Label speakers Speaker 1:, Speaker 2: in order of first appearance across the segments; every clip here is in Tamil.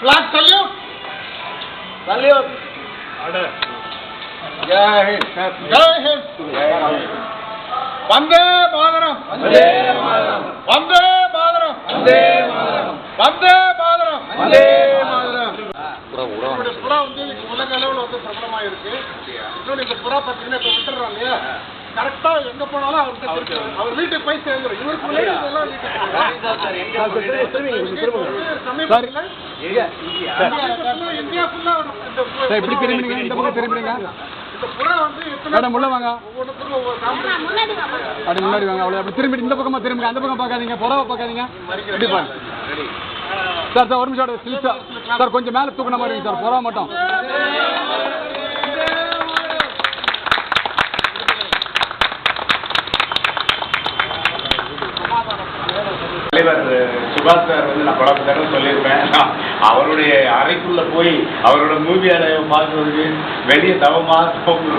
Speaker 1: Flag salute.
Speaker 2: Salute.
Speaker 1: Jai Hind. Jai Hind. Vande Mataram
Speaker 2: Vande Mataram.
Speaker 1: Vande Mataram
Speaker 2: Vande Mataram.
Speaker 1: Vande Mataram
Speaker 2: Vande Mataram.
Speaker 1: இப்படி புறா வந்து உலக அளவுல வந்து பிரபலமா இருக்கு இன்னொன்று இந்த புறா பார்த்தீங்கன்னா இப்ப விட்டுறோம் இல்லையா கரெக்டா எங்க போனாலும் அவருக்கு. அவர் வீட்டுக்கு போய் சேர்ந்துரும் இவருக்கு முன்னாடி இதெல்லாம் சமீபத்தில் இந்தியா ஃபுல்லா
Speaker 3: சார், இப்படி திரும்பிடுங்க, இந்த பக்கம் திரும்பிடுங்க.
Speaker 1: இந்த புறா வந்து எத்தனை
Speaker 3: மேடம் உள்ள வாங்க அப்படி முன்னாடி வாங்க அவ்வளோ அப்படி திரும்பி இந்த பக்கமா திரும்புங்க அந்த பக்கம் பார்க்காதீங்க புறவை பார்க்காதீங்க இப்படி பாருங்க சார் சார் ஒரு நிமிஷம் சார் சார் கொஞ்சம் மேலே தூக்கின மாதிரி சார் புறவை மட்டும்
Speaker 4: தலைவர் சுபாஷ் சார் வந்து நான் பல தடவை சொல்லியிருப்பேன். அவருடைய அறைக்குள்ள போய் அவரோட மூவி அறையை பார்க்கறதுக்கு வெளியே தவமாக தவம்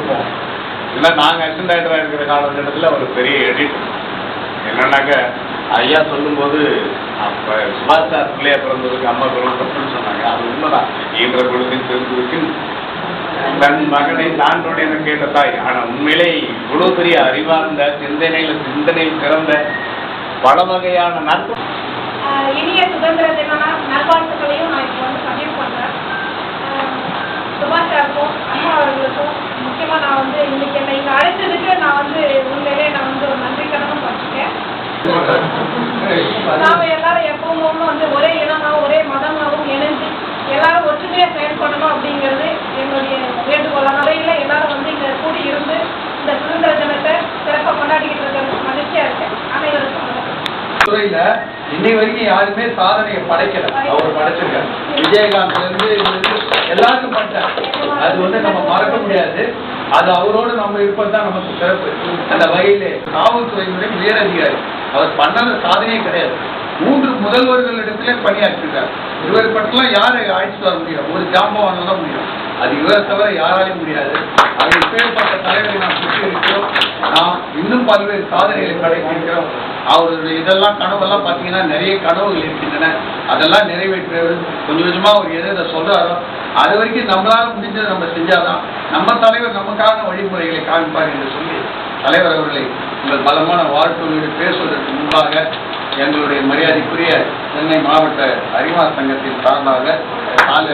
Speaker 4: இல்லை நாங்கள் அசிஸ்டன்ட் டைரக்டராக இருக்கிற காலகட்டத்தில் அவர் பெரிய எடிட் என்னன்னாக்க ஐயா சொல்லும்போது அப்போ சுபாஷ் சார் பிள்ளையா பிறந்ததுக்கு அம்மா பிறந்ததுன்னு சொன்னாங்க. அது உண்மைதான். ஈன்ற பொழுதின் தெரிந்ததுக்கு தன் மகனை தாண்டோடு என கேட்ட தாய். ஆனால் உண்மையிலே இவ்வளோ பெரிய அறிவார்ந்த சிந்தனையில் சிந்தனையில் சிறந்த பல வகையான நட்பு
Speaker 5: ஆஹ் இனிய சுதந்திர தின நல்வாழ்த்துக்களையும் நான் இப்போ வந்து பதிவு பண்ணுறேன் சுபாஷ் சாருக்கும் அம்மா அவர்களுக்கும் முக்கியமாக நான் வந்து இன்னைக்கு என்னை இங்கே அழைச்சதுக்கு நான் வந்து
Speaker 2: துறையில இன்னை வரைக்கும் யாருமே சாதனையை படைக்கல. அவர் படைச்சிருக்காரு விஜயகாந்த்ல இருந்து எல்லாருக்கும் பண்றாரு அது வந்து நம்ம மறக்க முடியாது. அது அவரோடு நம்ம இருப்பது தான் நமக்கு சிறப்பு. அந்த வகையில காவல்துறையினுடைய உயர் அதிகாரி. அவர் பண்ணத சாதனையே கிடையாது. மூன்று முதல்வர்களிடத்திலே பணியாற்றிருக்கார். இவர் பற்றலாம் யாரை அழைச்சிட்டு வர முடியும்? ஒரு ஜாம்பவான தான் முடியும். அது இவரை தவிர யாராலையும் முடியாது. அது இப்பேற்பட்ட தலைவரை நாம் சுற்றி இருக்கிறோம் நாம் இன்னும் பல்வேறு சாதனைகளை கடைபிடிக்கிறோம் அவருடைய இதெல்லாம் கனவெல்லாம் பார்த்தீங்கன்னா நிறைய கனவுகள் இருக்கின்றன. அதெல்லாம் நிறைவேற்றுவது கொஞ்சம் கொஞ்சமாக அவர் எதை இதை சொல்கிறாரோ அது வரைக்கும் நம்மளால் முடிஞ்சதை நம்ம செஞ்சாதான் நம்ம தலைவர் நமக்கான வழிமுறைகளை காமிப்பார் என்று சொல்லி தலைவர் அவர்களை உங்கள் பலமான வாழ்த்துவோடு பேசுவதற்கு முன்பாக எங்களுடைய மரியாதைக்குரிய சென்னை மாவட்ட அறிவார் சங்கத்தின் சார்பாக சாலை